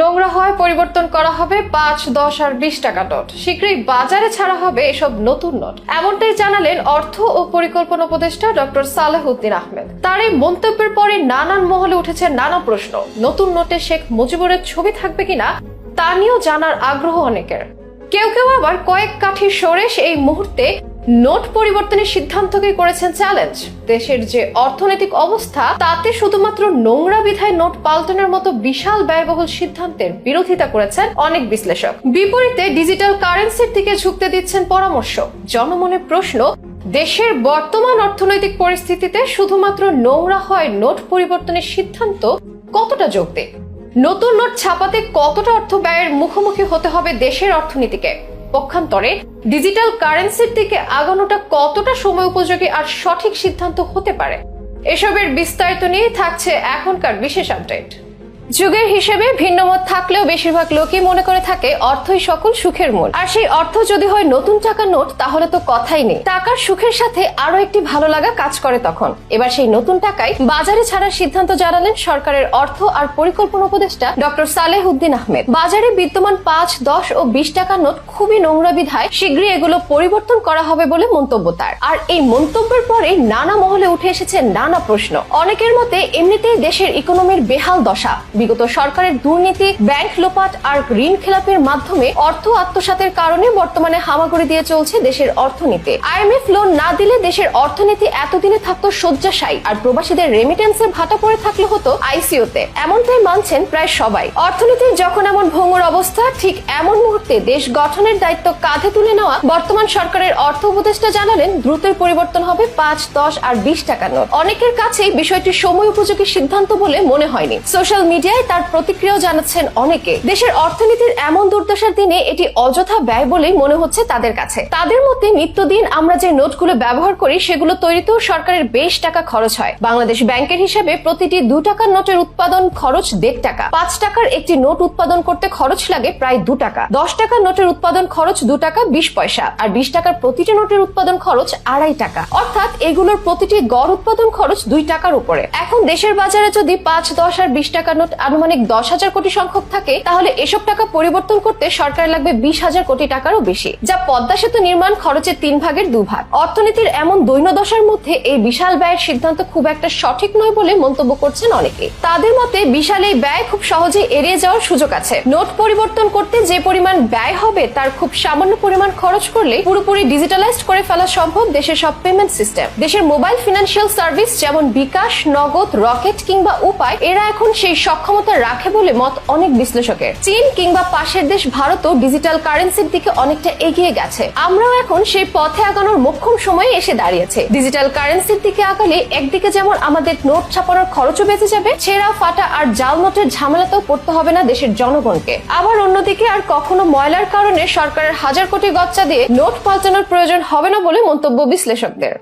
নোংরা হয় পরিবর্তন করা হবে পাঁচ, দশ আর বিশ টাকা নোট। শীঘ্রই বাজারে ছাড়া হবে এসব নতুন নোট। এমনটাই জানালেন অর্থ ও পরিকল্পনা উপদেষ্টা ডক্টর সালেহুদ্দিন আহমেদ। তার এই মন্তব্যের পরে নানান মহলে উঠেছে নানা প্রশ্ন। নতুন নোটে শেখ মুজিবুরের ছবি থাকবে কিনা, তা নিয়েও জানার আগ্রহ অনেকের। কেউ কেউ আবার কয়েক কাঠি সরেস এই মুহূর্তে নোট পরিবর্তনের সিদ্ধান্তকে করেছেন চ্যালেঞ্জ। দেশের যে অর্থনৈতিক অবস্থা, তাতে শুধুমাত্র নোংরা বিধায় নোট পাল্টানোর মতো বিশাল ব্যয়বহুল সিদ্ধান্তের বিরোধিতা করেছেন অনেক বিশ্লেষক। বিপরীতে ডিজিটাল কারেন্সির দিকে ঝুঁকতে দিচ্ছেন পরামর্শ। জনমনে প্রশ্ন, দেশের বর্তমান অর্থনৈতিক পরিস্থিতিতে শুধুমাত্র নোংরা হয় নোট পরিবর্তনের সিদ্ধান্ত কতটা যৌক্তিক? নতুন নোট ছাপাতে কতটা অর্থ ব্যয়ের মুখোমুখি হতে হবে দেশের অর্থনীতিকে? পক্ষান্তরে ডিজিটাল কারেন্সির দিকে আগানোটা কতটা সময় উপযোগী আর সঠিক সিদ্ধান্ত হতে পারে? এসবের বিস্তারিত নিয়ে থাকছে এখনকার বিশেষ আপডেট। যুগের হিসেবে ভিন্নমত থাকলেও বেশিরভাগ লোকই মনে করে থাকে অর্থই সকল সুখের মূল। আর সেই অর্থ যদি হয় নতুন টাকা নোট, তাহলে তো কথাই নেই। টাকার সুখের সাথে আরও একটি ভালো লাগা কাজ করে তখন। এবার সেই নতুন টাকায় বাজারে ছাড়ার সিদ্ধান্ত জানালেন সরকারের অর্থ আর পরিকল্পনা উপদেষ্টা ডক্টর সালেহ উদ্দিন আহমেদ। বাজারে বিদ্যমান পাঁচ, দশ ও বিশ টাকার নোট খুবই নোংরা বিধায় শীঘ্রই এগুলো পরিবর্তন করা হবে বলে মন্তব্য তার। আর এই মন্তব্যের পরে নানা মহলে উঠে এসেছে নানা প্রশ্ন। অনেকের মতে এমনিতেই দেশের ইকোনমির বেহাল দশা। বিগত সরকারের দুর্নীতি, ব্যাংক লোপাট আর ঋণ খেলাপের মাধ্যমে অর্থ আত্মসাতের কারণে বর্তমানে হামাগুড়ি দিয়ে চলছে দেশের অর্থনীতি। আইএমএফ লোন না দিলে দেশের অর্থনীতি এতদিনে থাকতো শয্যাশায়ী আর প্রবাসীদের রেমিটেন্সের ভাটা পড়ে থাকলে হতো আইসিওতে এমনটাই মানছেন প্রায় সবাই। অর্থনীতির যখন এমন ভঙ্গুর অবস্থা, ঠিক এমন মুহূর্তে দেশ গঠনের দায়িত্ব কাঁধে তুলে নেওয়া বর্তমান সরকারের অর্থ উপদেষ্টা জানালেন, দ্রুতের পরিবর্তন হবে পাঁচ, দশ আর বিশ টাকা নোট। অনেকের কাছেই বিষয়টি সময় উপযোগী সিদ্ধান্ত বলে মনে হয়নি। সোশ্যাল মিডিয়ায় তার প্রতিক্রিয়াও জানাচ্ছেন অনেকে। দেশের অর্থনীতির এমন দুর্দশার দিনে এটি অযথা ব্যয় বলেই মনে হচ্ছে তাদের কাছে। তাদের মতে, নিত্যদিন আমরা যে নোটগুলো ব্যবহার করি, সেগুলো তৈরিতেও সরকারের বেশ টাকা খরচ হয়। বাংলাদেশ ব্যাংকের হিসাবে প্রতিটি দু টাকার নোটের উৎপাদন খরচ দেড় টাকা। পাঁচ টাকার একটি নোট উৎপাদন করতে খরচ লাগে প্রায় দু টাকা। দশ টাকার নোটের উৎপাদন খরচ দু টাকা বিশ পয়সা। আর বিশ টাকার প্রতিটি নোটের উৎপাদন খরচ আড়াই টাকা। অর্থাৎ এগুলোর প্রতিটি গড় উৎপাদন খরচ দুই টাকার উপরে। এখন দেশের বাজারে যদি পাঁচ, দশ আর বিশ টাকার নোট আনুমানিক দশ হাজার কোটি সংখ্যক থাকে, তাহলে এসব টাকা পরিবর্তন করতে সরকার লাগবে বিশ হাজার কোটি টাকারও বেশি, যা পদ্মা সেতু নির্মাণ খরচের তিন ভাগের দু ভাগ। অর্থনীতির এমন দৈন্যদশার মধ্যে এই বিশাল ব্যয়ের সিদ্ধান্ত খুব একটা সঠিক নয় বলে মন্তব্য করছেন অনেকে। তাদের মতে বিশাল এই ব্যয় খুব সহজে এড়িয়ে যাওয়ার সুযোগ আছে। নোট পরিবর্তন করতে যে পরিমাণ ব্যয় হবে তার খুব সামান্য পরিমাণ খরচ করলে পুরোপুরি ডিজিটালাইজড করে ফেলা সম্ভব দেশের সব পেমেন্ট সিস্টেম। দেশের মোবাইল ফিনান্সিয়াল সার্ভিস যেমন বিকাশ, নগদ, রকেট কিংবা উপায়, এরা এখন সেই সক্ষমতা রাখে বলে মত অনেক বিশ্লেষকের। চীন কিংবা পাশের দেশ ভারতও ডিজিটাল কারেন্সির দিকে অনেকটা এগিয়ে গেছে। আমরাও এখন সেই পথে আগানোর মোক্ষম সময়ে এসে দাঁড়িয়েছে। ডিজিটাল কারেন্সির দিকে আগালে একদিকে যেমন আমাদের নোট ছাপানোর খরচও বেঁচে যাবে, ছেঁড়া, ফাটা আর জাল নোটের ঝামেলাতেও পড়তে হবে না দেশের জনগণকে। আবার অন্যদিকে আর কখনো ময়লার কারণে সরকারের হাজার কোটি গচ্চা দিয়ে নোট পাল্টানোর প্রয়োজন হবে না বলে মন্তব্য বিশ্লেষকদের।